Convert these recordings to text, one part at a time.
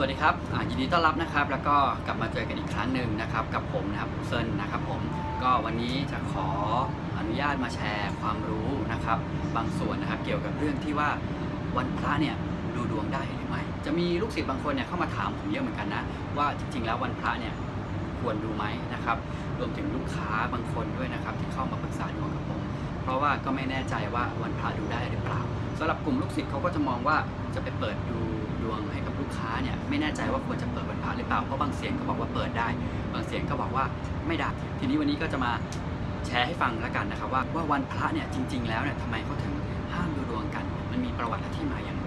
สวัสดีครับยินดีต้อนรับนะครับ แล้วก็กลับมาเจอกันอีกครั้งหนึ่งนะครับ กับผมนะครับเซินนะครับผมก็วันนี้จะขออนุญาตมาแชร์ความรู้นะครับ บางส่วนนะครับเกี่ยวกับเรื่องที่ว่าวันพระเนี่ยดูดวงได้หรือไม่จะมีลูกศิษย์บางคนเนี่ยเข้ามาถามผมเยอะเหมือนกันนะว่าจริง ๆ แล้ววันพระเนี่ยควรดูไหมนะครับ รวมถึงลูกค้าบางคนด้วยนะครับ ที่เข้ามาปรึกษาดวงกับผม เพราะว่าก็ไม่แน่ใจว่าวันพระดูได้หรือเปล่าสำหรับกลุ่มลูกศิษย์เขาก็จะมองว่าจะไปเปิดดูดวงให้ กับลูกค้าเนี่ยไม่แน่ใจว่าควรจะเปิดวันพระหรือเปล่าเพราะบางเสียงก็บอกว่าเปิดได้ บางเสียงก็บอกว่าไม่ได้ ทีนี้วันนี้ก็จะมาแชร์ให้ฟังแล้วกันนะครับว่าว่าวันพระเนี่ยจริง ๆ แล้วเนี่ยทำไมเขาถึงห้ามดูดวงกัน มันมีประวัติและที่มาอย่าง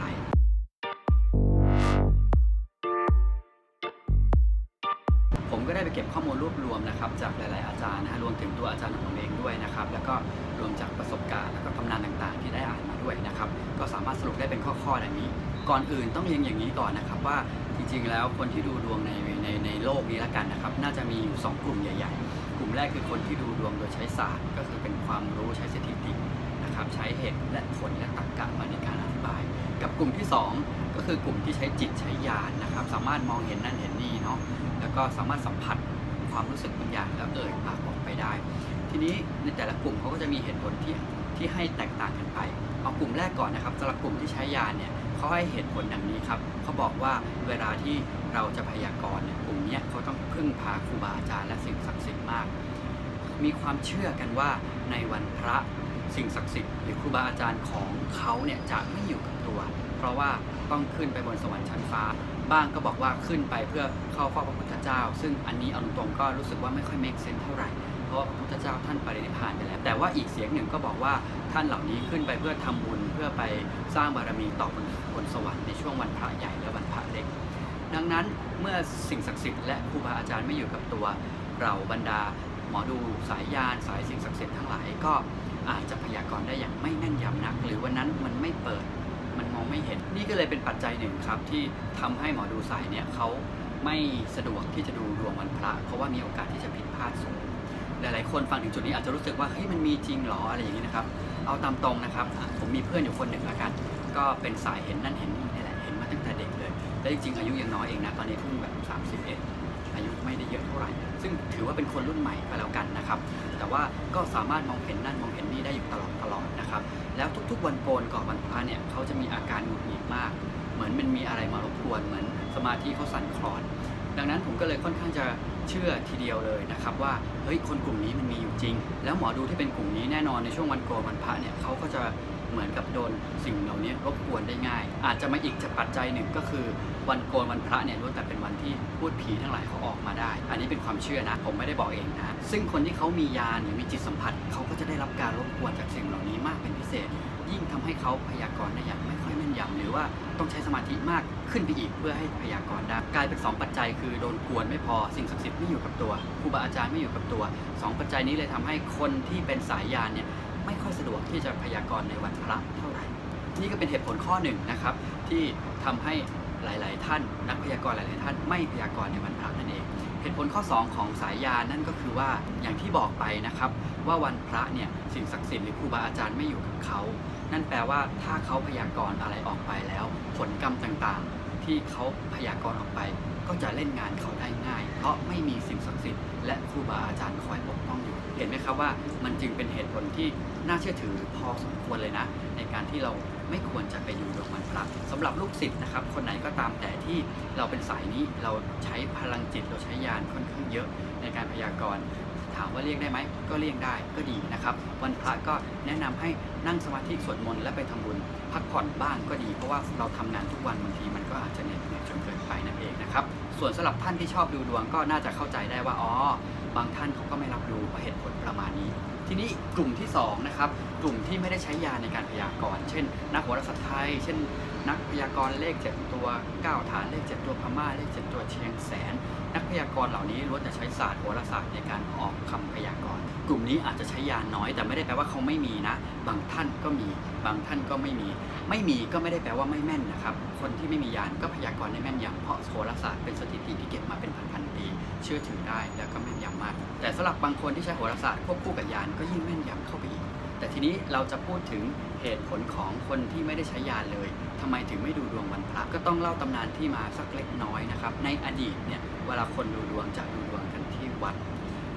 ก็ได้ไปเก็บข้อมูลรวบรวมนะครับจากหลายๆอาจารย์นะฮะรวมถึงตัวอาจารย์ของผมเองด้วยนะครับ แล้วก็รวมจากประสบการณ์แล้วก็ตำนานต่างๆ ที่ได้อ่านมาด้วยนะครับ ก็สามารถสรุปได้เป็นข้อๆอย่างนี้ ก่อนอื่นต้องเรียนอย่างนี้ก่อนนะครับว่าจริงๆ แล้วคนที่ดูดวงในในในโลกนี้ล้วกันนะครับ น่าจะมีอยู่สองกลุ่มใหญ่ๆ กลุ่มแรกคือคนที่ดูดวงโดยใช้ศาสตร์ ก็คือเป็นความรู้ใช้สถิตินะครับ ใช้เหตุและผลและตรรกะมาในการอธิบาย กับกลุ่มที่สอง ก็คือกลุ่มที่ใช้จิตใช้ญาณนะครับ สามารถมองเห็นนั่นเห็นนี่เนาะแล้วก็สามารถสัมผัสความรู้สึกบางอย่างแล้วเอ่ยปากออกไปได้ ทีนี้ในแต่ละกลุ่มเขาก็จะมีเหตุผลที่ที่ให้แตกต่างกันไป เอากลุ่มแรกก่อนนะครับสำหรับกลุ่มที่ใช้ยานเนี่ยเขาให้เหตุผลอย่างนี้ครับเขาบอกว่าเวลาที่เราจะพยากรณ์เนี่ยกลุ่มนี้เขาต้องพึ่งพาครูบาอาจารย์และสิ่งศักดิ์สิทธิ์มาก มีความเชื่อกันว่าในวันพระสิ่งศักดิ์สิทธิ์หรือครูบาอาจารย์ของเขาเนี่ยจะไม่อยู่กับตัว เพราะว่าต้องขึ้นไปบนสวรรค์ชั้นฟ้า บ้างก็บอกว่าขึ้นไปเพื่อเข้าเฝ้าพระพุทธเจ้า ซึ่งอันนี้เอาตรงๆก็รู้สึกว่าไม่ค่อย make sense เท่าไหร่เพราะว่าพระพุทธเจ้าท่านปรินิพพานไปแล้ว แต่ว่าอีกเสียงหนึ่งก็บอกว่าท่านเหล่านี้ขึ้นไปเพื่อทำบุญเพื่อไปสร้างบารมีต่อบนบนสวรรค์ในช่วงวันพระใหญ่และวันพระเล็ก ดังนั้นเมื่อสิ่งศักดิ์สิทธิ์และครูบาอาจารย์ไม่อยู่กับตัวเราบรรดาหมอดูสายยานสายสิ่งศักดิ์สิทธิ์ทั้งหลายก็อาจจะพยากรณ์ได้อย่างไม่แม่นยำนัก หรือวันนั้นมันไม่เปิด นี่ก็เลยเป็นปัจจัยหนึ่งครับที่ทำให้หมอดูสายเนี่ยเขาไม่สะดวกที่จะดูดวงวันพระ เพราะว่ามีโอกาสที่จะผิดพลาดสูงหลายๆคนฟังถึงจุดนี้อาจจะรู้สึกว่าเฮ้ยมันมีจริงเหรออะไรอย่างนี้นะครับ เอาตามตรงนะครับ ผมมีเพื่อนอยู่คนหนึ่งละกันก็เป็นสายเห็นนั่นเห็นนี่นี่แหละเห็นมาตั้งแต่เด็กเลยและจริงๆอายุยังน้อยเองนะตอนนี้เพิ่งแบบ 31 อายุไม่ได้เยอะเท่าไหร่ ซึ่งถือว่าเป็นคนรุ่นใหม่ก็แล้วกันนะครับ แต่ว่าก็สามารถมองเห็นนั่นมองเห็นนี่ได้อยู่ตลอดตลอดนะครับ แล้วทุกๆวันโกนก่อนวันพระเนี่ย วนเหมือนสมาธิเขาสั่นคลอน ดังนั้นผมก็เลยค่อนข้างจะเชื่อทีเดียวเลยนะครับว่าเฮ้ยคนกลุ่มนี้มันมีอยู่จริง แล้วหมอดูที่เป็นกลุ่มนี้แน่นอนในช่วงวันโกนวันพระเนี่ยเขาก็จะเหมือนกับโดนสิ่งเหล่านี้รบกวนได้ง่าย อาจจะมาอีกจากปัจจัยหนึ่งก็คือวันโกนวันพระเนี่ยล้วนแต่เป็นวันที่พูดผีทั้งหลายเขาออกมาได้ อันนี้เป็นความเชื่อนะ ผมไม่ได้บอกเองนะ ซึ่งคนที่เขามียานหรือมีจิตสัมผัสเขาก็จะได้รับการรบกวนจากสิ่งเหล่านี้มากเป็นพิเศษ ยิ่งทำให้เขาพยากรณ์ได้อย่างไม่ค่อยแม่นยำหรือว่าต้องใช้สมาธิมากขึ้นไปอีกเพื่อให้พยากรณ์ได้กลายเป็น 2 ปัจจัยคือโดนกวนไม่พอสิ่งศักดิ์สิทธิ์ไม่อยู่กับตัวครูบาอาจารย์ไม่อยู่กับตัว 2 ปัจจัยนี้เลยทำให้คนที่เป็นสายยานเนี่ยไม่ค่อยสะดวกที่จะพยากรณ์ในวันพระเท่าไหร่ นี่ก็เป็นเหตุผลข้อหนึ่งนะครับ ที่ทำให้หลาย ๆ ท่าน นักพยากรณ์หลาย ๆ ท่านไม่พยากรณ์ในวันพระนั่นเองเหตุผลข้อ 2 ของสายยานนั่นก็คือว่าอย่างที่บอกไปนะครับ ว่าวันพระเนี่ยสิ่งศักดิ์สิทธิ์หรือครูบาอาจารย์ไม่อยู่กับเขา นั่นแปลว่าถ้าเขาพยากรณ์อะไรออกไปแล้ว ผลกรรมต่างๆ ที่เขาพยากรณ์ออกไป ก็จะเล่นงานเขาได้ง่าย เพราะไม่มีสิ่งศักดิ์สิทธิ์และครูบาอาจารย์คอยปกป้องอยู่ เห็นไหมครับว่ามันจึงเป็นเหตุผลที่น่าเชื่อถือพอสมควรเลยนะ ในการที่เราไม่ควรจะไปอยู่ดวงวันพระสำหรับลูกศิษย์นะครับคนไหนก็ตามแต่ที่เราเป็นสายนี้เราใช้พลังจิตเราใช้ยานค่อนข้างเยอะในการพยากรณ์ามว่าเรียกได้ไหมก็เรียกได้ก็ดีนะครับ วันพระก็แนะนำให้นั่งสมาธิสวดมนต์และไปทำบุญพักผ่อนบ้างก็ดี เพราะว่าเราทำงานทุกวันบางทีมันก็อาจจะเหน็ดเหนื่อยจนเกินไปนั่นเองนะครับ ส่วนสำหรับท่านที่ชอบดูดวงก็น่าจะเข้าใจได้ว่าอ๋อบางท่านเขาก็ไม่รับรู้เพราะเหตุผลประมาณนี้ ทีนี้กลุ่มที่สองนะครับ กลุ่มที่ไม่ได้ใช้ยาในการพยากรณ์ เช่น นักโหราศาสตร์ไทย เช่น นักพยากรณ์เลขเจ็ดตัวก้าฐานเลขเจ็ดตัวพม่าเลขเจ็ดตัวเชียงแสน นักพยากรณ์เหล่านี้ล้วนแต่ใช้ศาสตร์โหราศาสตร์ในการออกคำพยากรณ์ กลุ่มนี้อาจจะใช้ยาน้อย แต่ไม่ได้แปลว่าเขาไม่มีนะ บางท่านก็มี บางท่านก็ไม่มี ไม่มีก็ไม่ได้แปลว่าไม่แม่นนะครับ คนที่ไม่มียานก็พยากรณ์ได้แม่นยำเพราะโหราศาสตร์เป็นสถิติที่เก็บมาเป็นพันๆปี เชื่อถือได้แล้วก็แม่นยำมาก แต่สำหรับบางคนที่ใช้โหราศาสตร์ควบคู่กับยานก็ยิ่งแม่นยำเข้าไปอีก แต่ทีนี้เราจะพูดถึงเหตุผลของคนที่ไม่ได้ใช้ยานเลยทำไมถึงไม่ดูดวงวันพระก็ต้องเล่าตำนานที่มาสักเล็กน้อยนะครับในอดีตเนี่ยเวลาคนดูดวงจะดูดวงกันที่วัด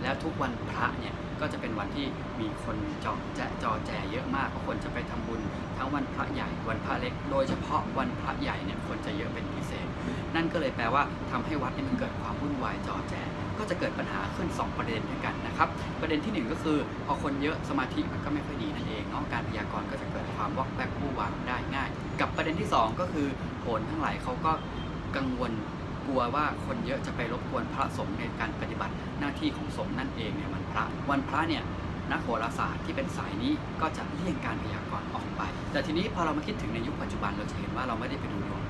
แล้วทุกวันพระเนี่ยก็จะเป็นวันที่มีคนจอแจะจอแจเยอะมากเพราะคนจะไปทำบุญทั้งวันพระใหญ่วันพระเล็ก โดยเฉพาะวันพระใหญ่เนี่ยคนจะเยอะเป็นพิเศษ นั่นก็เลยแปลว่าทำให้วัดเนี่ยมันเกิดความวุ่นวายจอแจก็จะเกิดปัญหาขึ้น 2 ประเด็นด้วยกันนะครับ ประเด็นทีหนึ่1 ก็คือพอคนเยอะสมาธิมันก็ไม่ค่อยดีนั่นเองเนาะการพยากรณ์ก็จะเกิดความวอกแวกผู้วางได้ง่าย กับประเด็นที่ 2 ก็คือโหนทั้งหลายเขาก็กังวล กลัวว่าคนเยอะจะไปรบกวนพระสงฆ์ในการปฏิบัติหน้าที่ของสงฆ์นั่นเองในวันพระ วันพระเนี่ยนักโหราศาสตร์ที่เป็นสายนี้ก็จะเลี่ยงการพยากรณ์ออกไป แต่ทีนี้พอเรามาคิดถึงในยุคปัจจุบันเราจะเห็นว่าเราไม่ได้ไปดูดวง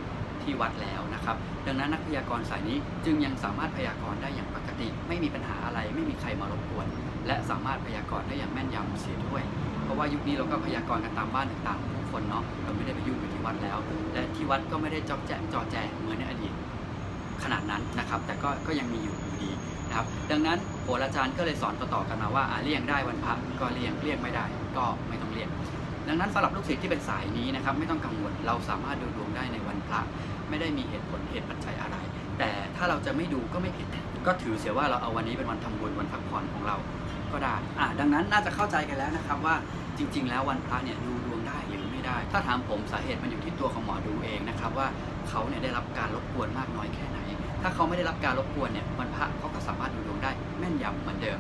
ที่วัดแล้วนะครับ ดังนั้นนักพยากรณ์สายนี้จึงยังสามารถพยากรณ์ได้อย่างปกติ ไม่มีปัญหาอะไรไม่มีใครมารบกวน และสามารถพยากรณ์ได้อย่างแม่นยำเสียด้วย เพราะว่ายุคนี้เราก็พยากรณ์กันตามบ้านต่างๆผู้คนเนาะเราไม่ได้ไปยุ่งกับที่วัดแล้ว และที่วัดก็ไม่ได้จอกแจ๊จอแจเหมือนในอดีต ขนาดนั้นนะครับ แต่ก็ก็ยังมีอยู่อยู่ดีนะครับ ดังนั้นโหราจารย์ก็เลยสอนต่อๆกันมาว่าเลี่ยงได้วันพระก็เลี่ยงเลี่ยงไม่ได้ ก็ไม่ต้องเลี่ยง ดังนั้นสำหรับลูกศิษย์ที่เป็นสายนี้นะครับไม่ต้องกังวลเราสามารถดูดวงได้ในวันพระไม่ได้มีเหตุผลเหตุปัจจัยอะไร แต่ถ้าเราจะไม่ดูก็ไม่ผิด ก็ถือเสียว่าเราเอาวันนี้เป็นวันทำบุญวันพักผ่อนของเราก็ได้อ่าดังนั้นน่าจะเข้าใจกันแล้วนะครับว่าจริง ๆ แล้ววันพระเนี่ยดูดวง ได้หรือไม่ได้ ถ้าถามผมสาเหตุมันอยู่ที่ตัวของหมอดูเองนะครับว่าเขาเนี่ยได้รับการรบกวนมากน้อยแค่ไหน ถ้าเขาไม่ได้รับการรบกวนเนี่ยวันพระเขาก็สามารถดูดวงได้แม่นยำเหมือนเดิม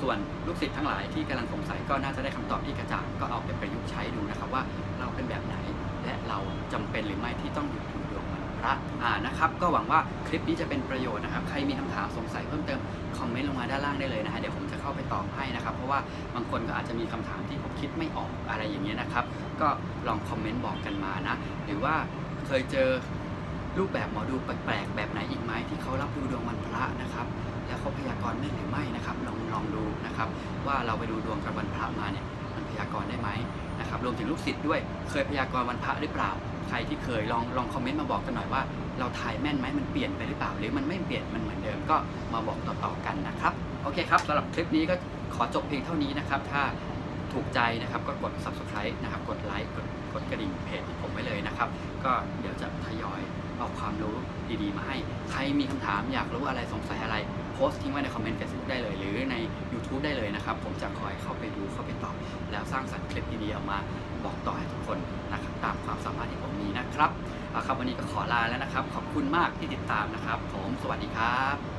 ส่วนลูกศิษย์ทั้งหลายที่กำลังสงสัยก็น่าจะได้คำตอบที่กระจ่างก็เอาไปประยุกต์ใช้ดูนะครับว่าเราเป็นแบบไหน และเราจำเป็นหรือไม่ที่ต้องหยุดดู ระอ่านะครับ ก็หวังว่าคลิปนี้จะเป็นประโยชน์นะครับ ใครมีคำถามสงสัยเพิ่มเติมคอมเมนต์ลงมาด้านล่างได้เลยนะฮะเดี๋ยวผมจะเข้าไปตอบให้นะครับ เพราะว่าบางคนก็อาจจะมีคำถามที่ผมคิดไม่ออกอะไรอย่างเงี้ยนะครับ ก็ลองคอมเมนต์บอกกันมานะ หรือว่าเคยเจอรูปแบบหมอดูแปลกๆแบบไหนอีกไหมที่เขารับดูดวงวันพระนะครับ แล้วเขาพยากรณ์แม่นหรือไม่นะครับลองลองดูนะครับ ว่าเราไปดูดวงกันวันพระมาเนี่ยมันพยากรณ์ได้ไหมนะครับรวมถึงลูกศิษย์ด้วยเคยพยากรณ์วันพระหรือเปล่า ใครที่เคยลองลองคอมเมนต์มาบอกกันหน่อยว่า เราทายแม่นไหมมันเปลี่ยนไปหรือเปล่า หรือมันไม่เปลี่ยนมันเหมือนเดิมก็มาบอกต่อๆกันนะครับโอเคครับสำหรับคลิปนี้ก็ขอจบเพียงเท่านี้นะครับ ถ้าถูกใจนะครับก็กด subscribe นะครับ กดไลค์กดกดกระดิ่งเพจผมไว้เลยนะครับ ก็เดี๋ยวจะทยอยเอาความรู้ดีๆ มาให้ ใครมีคำถามอยากรู้อะไรสงสัยอะไรโพสต์ทิ้งไว้ในคอมเมนต์ Facebook ได้เลย หรือใน YouTube ได้เลยนะครับ ผมจะคอยเข้าไปดูเข้าไปตอบ แล้วสร้างสรรค์คลิปดีๆออกมาบอกต่อให้ทุกคนนะครับ ตามความสามารถที่ผมมีนะครับอาครับวันนี้ก็ขอลาแล้วนะครับ ขอบคุณมากที่ติดตามนะครับ ผมสวัสดีครับ